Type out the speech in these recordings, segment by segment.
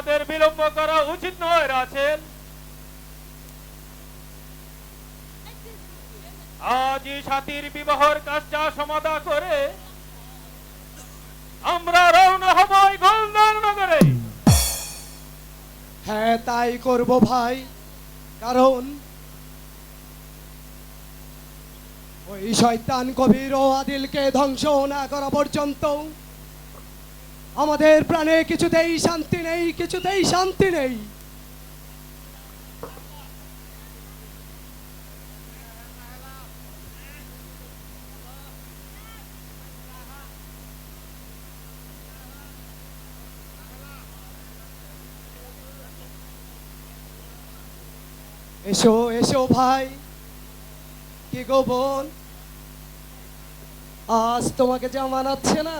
আমাদের বিলম্ব করা উচিত নয় রাছেল আজই সাথীর বিবাহর কাজটা সমাধা করে আমরা রওনা হব গোলদার নগরে। হ্যাঁ তাই করব ভাই। কারণ ওই শয়তান কবির ও আদিলকে ধ্বংস না করা পর্যন্ত আমাদের প্রাণে কিছুতেই শান্তি নেই, কিছুতেই শান্তি নেই। এসো এসো ভাই, কি গো বোন? আজ তোমাকে যা মানাচ্ছে না?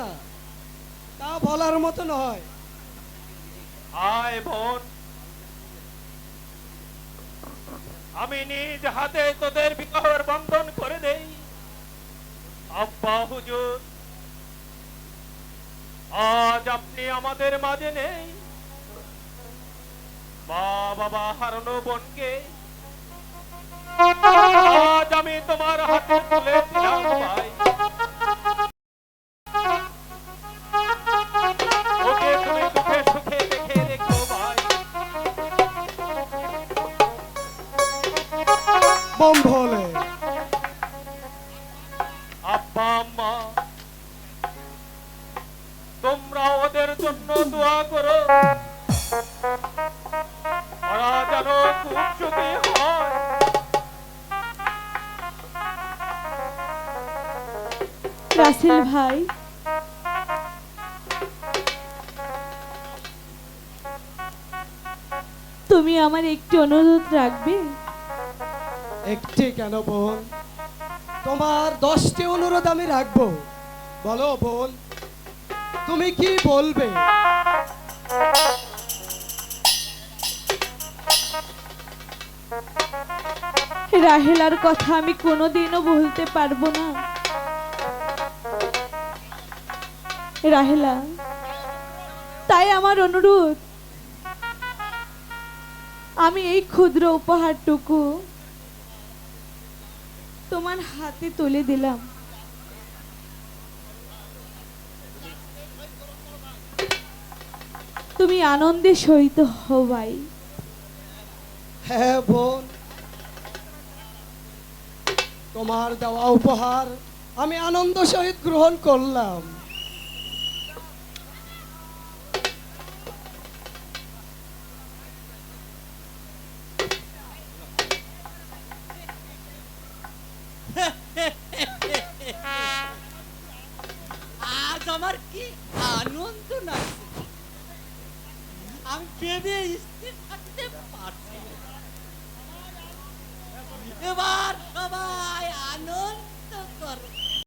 তা বলার মতো নয়। আয় বোন। আমি নিজ হাতে তোদের বিবাহের বন্ধন করে দেই। আব্বা হুজুর, আজ আপনি আমাদের মাঝে নেই। মা বাবা হারানো বোনকে আজ আমি তোমার হাতে তুলে দিলাম বোম ভোলে আব্বা আম্মা তোমরা ওদের জন্য দোয়া করো। ওরা যেন খুব সুখী হয়। রাসেল ভাই। তুমি আমার একটি অনুরোধ রাখবে? একটি কেন বোন? তোমার দশটি অনুরোধ আমি রাখব। বলো বোন, তুমি কি বলবে? রাহেলার কথা আমি কোনোদিনও বলতে পারব না। রাহেলা, তাই আমার অনুরোধ। আমি এই ক্ষুদ্র উপহারটুকু তোমার হাতে তুলে দিলাম। তুমি আনন্দে সহিত হবাই হ্যাঁ বোন, তোমার দেওয়া উপহার আমি আনন্দ সহিত গ্রহণ করলাম। কি আনন্দ লাগছে আমি ভেবে স্থির থাকতে পারছি না।